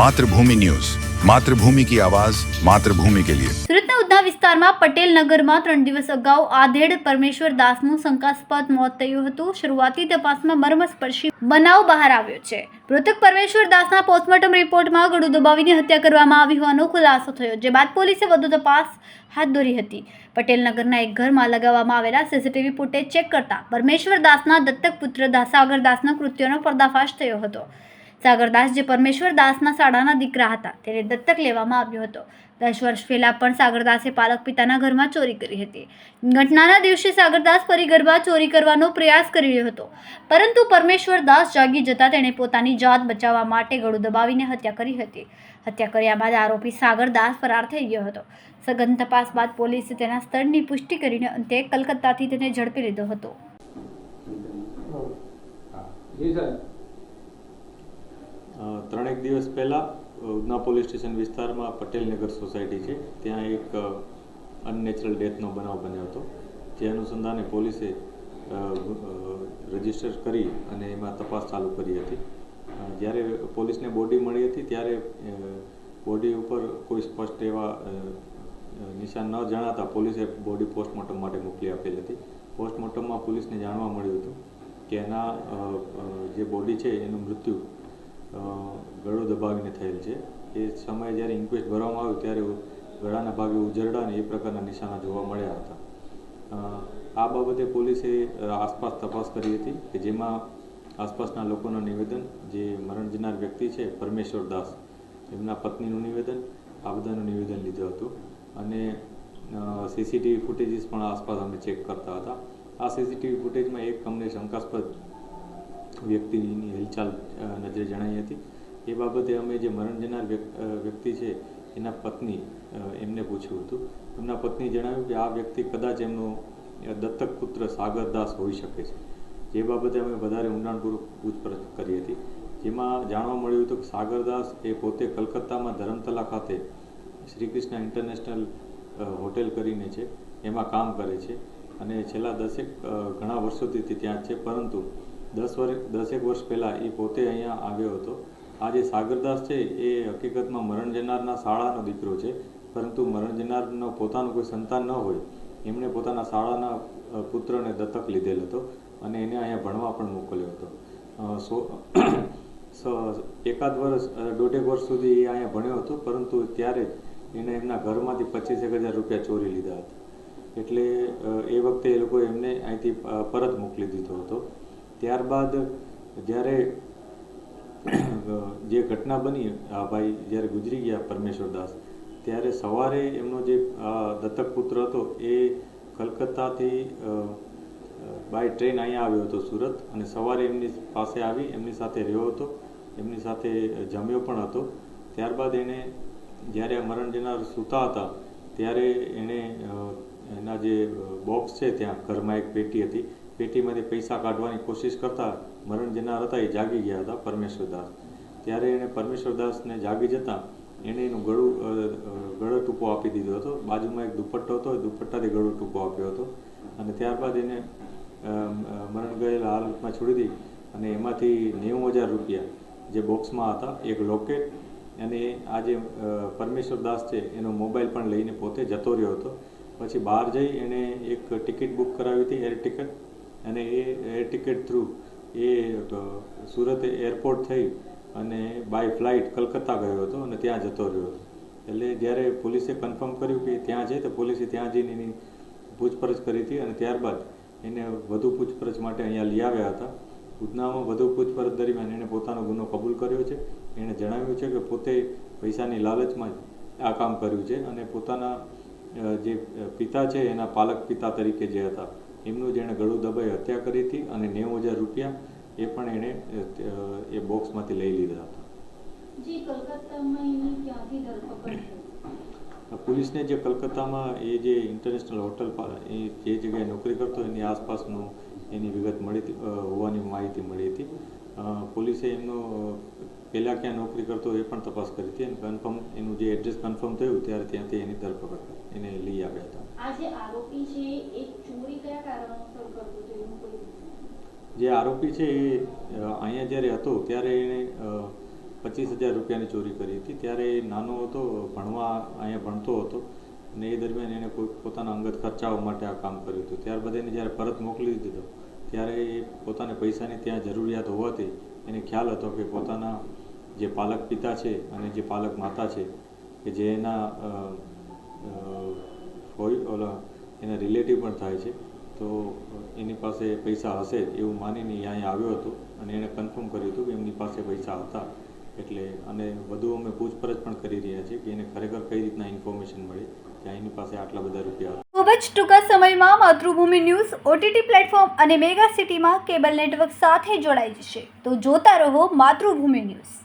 Mathrubhumi news. Mathrubhumi કી આવાજ, માતૃભૂમિ કે લિયે. સુરતના ઉધના વિસ્તારમાં પટેલ નગરમાં ત્રણ દિવસ અગાઉ આધેડ પરમેશ્વર દાસનું શંકાસ્પદ મોત થયું હતું. શરૂઆતી તપાસમાં મર્મસ્પર્શી બનાવ બહાર આવ્યો છે. મૃતક પરમેશ્વર દાસના પોસ્ટમોર્ટમ રિપોર્ટમાં ગળું દબાવીને હત્યા કરવામાં આવી હોવાનો ખુલાસો થયો. જે બાદ પોલીસે વધુ તપાસ હાથ ધરી હતી. પટેલ નગરના એક ઘરમાં લગાવવામાં આવેલા સીસીટીવી ફૂટેજ ચેક કરતા પરમેશ્વર દાસના દત્તક પુત્ર દાસાગર દાસના કૃત્યોનો પર્દાફાશ થયો હતો. સાગરદાસ જે પરમેશ્વર દાસના શાળાના દીકરા હતા, તેને દત્તક લેવામાં આવ્યો હતો. દસ વર્ષ પહેલા પણ સાગરદાસે પાલક પિતાના ઘરમાં ચોરી કરી હતી. ઘટનાના દિવસે સાગરદાસ ફરી ચોરી કરવાનો પ્રયાસ કરી રહ્યો હતો. પરંતુ પરમેશ્વર દાસ જાગી જતા તેણે પોતાની જાત બચાવવા માટે ગળું દબાવીને હત્યા કરી હતી. હત્યા કર્યા બાદ આરોપી સાગરદાસ ફરાર થઈ ગયો હતો. સઘન તપાસ બાદ પોલીસે તેના સ્થળની પુષ્ટિ કરીને અંતે કલકત્તાથી તેને ઝડપી લીધો હતો. ત્રણેક દિવસ પહેલાં ઉધના પોલીસ સ્ટેશન વિસ્તારમાં પટેલનગર સોસાયટી છે. ત્યાં એક અનનેચરલ ડેથનો બનાવ બન્યો હતો. જે અનુસંધાને પોલીસે રજિસ્ટર કરી અને એમાં તપાસ ચાલુ કરી હતી. જ્યારે પોલીસને બોડી મળી હતી, ત્યારે બોડી ઉપર કોઈ સ્પષ્ટ એવા નિશાન ન જણાતા પોલીસે બોડી પોસ્ટમોર્ટમ માટે મોકલી આપેલી હતી. પોસ્ટમોર્ટમમાં પોલીસને જાણવા મળ્યું હતું કે એના જે બોડી છે, એનું મૃત્યુ ગળું દબાવીને થયેલ છે. એ સમયે જ્યારે ઇન્ક્વેસ્ટ ભરવામાં આવ્યું ત્યારે ગળાના ભાગે ઉજરડા અને એ પ્રકારના નિશાના જોવા મળ્યા હતા. આ બાબતે પોલીસે આસપાસ તપાસ કરી હતી કે જેમાં આસપાસના લોકોનું નિવેદન, જે મરણ જનાર વ્યક્તિ છે, પરમેશ્વર દાસ, એમના પત્નીનું નિવેદન, આ બધાનું નિવેદન લીધું હતું. અને સીસીટીવી ફૂટેજીસ પણ આસપાસ અમે ચેક કરતા હતા. આ સીસીટીવી ફૂટેજમાં એક અમને શંકાસ્પદ વ્યક્તિની હિલચાલ નજરે જણાઈ હતી. એ બાબતે અમે જે મરણ જનાર વ્યક્તિ છે, એના પત્ની એમને પૂછ્યું હતું. એમના પત્ની જણાવ્યું કે આ વ્યક્તિ કદાચ એમનો દત્તક પુત્ર સાગરદાસ હોઈ શકે છે. જે બાબતે અમે વધારે ઊંડાણપૂર્વક પૂછપરછ કરી હતી. જેમાં જાણવા મળ્યું હતું કે સાગરદાસ એ પોતે કલકત્તામાં ધરમતલા ખાતે શ્રી કૃષ્ણ ઇન્ટરનેશનલ હોટેલ કરીને છે. એમાં કામ કરે છે. અને છેલ્લા દસેક ઘણા વર્ષોથી ત્યાં છે. પરંતુ દસ વર્ષ દસેક વર્ષ પહેલાં એ પોતે અહીંયા આવ્યો હતો. આ જે સાગરદાસ છે, એ હકીકતમાં મરણ જનારના શાળાનો દીકરો છે, પરંતુ મરણ જનારનો પોતાનું કોઈ સંતાન ન હોય. એમણે પોતાના શાળાના પુત્રને દત્તક લીધેલ હતો અને એને અહીંયા ભણવા પણ મોકલ્યો હતો. સો એકાદ વર્ષ દોઢેક વર્ષ સુધી એ અહીંયા ભણ્યો હતો, પરંતુ ત્યારે જ એને એમના ઘરમાંથી પચીસેક હજાર રૂપિયા ચોરી લીધા હતા. એટલે એ વખતે એ લોકોએ એમને અહીંથી પરત મોકલી દીધો હતો. ત્યારબાદ જ્યારે જે ઘટના બની, આ ભાઈ જ્યારે ગુજરી ગયા પરમેશ્વર દાસ ત્યારે સવારે એમનો જે દત્તક પુત્ર હતો, એ કલકત્તાથી બાય ટ્રેન અહીંયા આવ્યો હતો સુરત અને સવારે એમની પાસે આવી, એમની સાથે રહ્યો હતો, એમની સાથે જમ્યો પણ હતો. ત્યારબાદ એણે જ્યારે મરણ જનાર સૂતા હતા, ત્યારે એણે એના જે બોક્સ છે ત્યાં, ઘરમાં એક પેટી હતી પેટીમાંથી પૈસા કાઢવાની કોશિશ કરતા મરણ જનાર હતા, એ જાગી ગયા હતા પરમેશ્વરદાસ. ત્યારે એણે પરમેશ્વરદાસને જાગી જતાં એણે એનું ગળું ગળો ટૂંકો આપી દીધો હતો. બાજુમાં એક દુપટ્ટો હતો, એ દુપટ્ટાથી ગળો ટૂંકો આપ્યો હતો. અને ત્યારબાદ એને મરણ ગયેલા હાલતમાં છોડી દી અને એમાંથી નેવું હજાર રૂપિયા જે બોક્સમાં હતા, એક લોકેટ અને આ જે પરમેશ્વરદાસ પરમેશ્વર દાસ છે, એનો મોબાઈલ પણ લઈને પોતે જતો રહ્યો હતો. પછી બહાર જઈ એણે એક ટિકિટ બુક કરાવી હતી, એર ટિકિટ. અને એ એર ટિકિટ થ્રુ એ સુરત એરપોર્ટ થઈ અને બાય ફ્લાઇટ કલકત્તા ગયો હતો અને ત્યાં જતો રહ્યો હતો. એટલે જ્યારે પોલીસે કન્ફર્મ કર્યું કે ત્યાં છે, તો પોલીસે ત્યાં જઈને એની પૂછપરછ કરી હતી અને ત્યારબાદ એને વધુ પૂછપરછ માટે અહીંયા લઈ આવ્યા હતા. ઉધનામાં વધુ પૂછપરછ દરમિયાન એણે પોતાનો ગુનો કબૂલ કર્યો છે. એણે જણાવ્યું છે કે પોતે પૈસાની લાલચમાં આ કામ કર્યું છે અને પોતાના જે પિતા છે, એના પાલક પિતા તરીકે જે હતા. એમનું જેણે ગળું દબાઈ હત્યા કરી હતી અને નેવું હજાર રૂપિયા એ પણ એણે એ બોક્સમાંથી લઈ લીધા હતા. પોલીસને જે કલકત્તામાં એ જે ઇન્ટરનેશનલ હોટલ એ જે જગ્યાએ નોકરી કરતો એની આસપાસનું એની વિગત મળી હતી, હોવાની માહિતી મળી હતી. પોલીસે એમનો પહેલાં ક્યાં નોકરી કરતો એ પણ તપાસ કરી હતી અને કન્ફર્મ એનું જે એડ્રેસ કન્ફર્મ થયું ત્યારે ત્યાંથી એની ધરપકડ એને લઈ આવ્યા હતા આ જે આરોપી છે એ ચોરી કયા કારણોસર કરતો હતો એનું કોઈ જે આરોપી છે એ અહીંયા જ્યારે હતો, ત્યારે એણે પચીસ હજાર રૂપિયાની ચોરી કરી હતી. ત્યારે એ નાનો હતો, ભણવા અહીંયા ભણતો હતો અને એ દરમિયાન એણે પોતાના અંગત ખર્ચાઓ માટે આ કામ કર્યું હતું. ત્યારબાદ એને જ્યારે પરત મોકલી દીધો, ત્યારે એ પોતાને પૈસાની ત્યાં જરૂરિયાત હોવાથી એને ખ્યાલ હતો કે પોતાના જે પાલક પિતા છે અને જે પાલક માતા છે, કે જે એના ઓલા, એના રિલેટિવ પણ થાય છે. તો એની પાસે પૈસા હશે એવું માનીને અહીંયા આવ્યો હતો અને એણે કન્ફર્મ કર્યું હતું કે એમની પાસે પૈસા હતા. એટલે અને વધુ અમે પૂછપરછ પણ કરી રહ્યા છીએ કે એને ખરેખર કઈ રીતના ઇન્ફોર્મેશન મળી કે એની પાસે આટલા બધા રૂપિયા હતા. ખૂબ જ ટૂંકા સમયમાં માતૃભૂમિ ન્યૂઝ ઓટીટી પ્લેટફોર્મ અને મેગા સિટીમાં કેબલ નેટવર્ક સાથે જોડાઈ જશે. તો જોતા રહો માતૃભૂમિ ન્યૂઝ.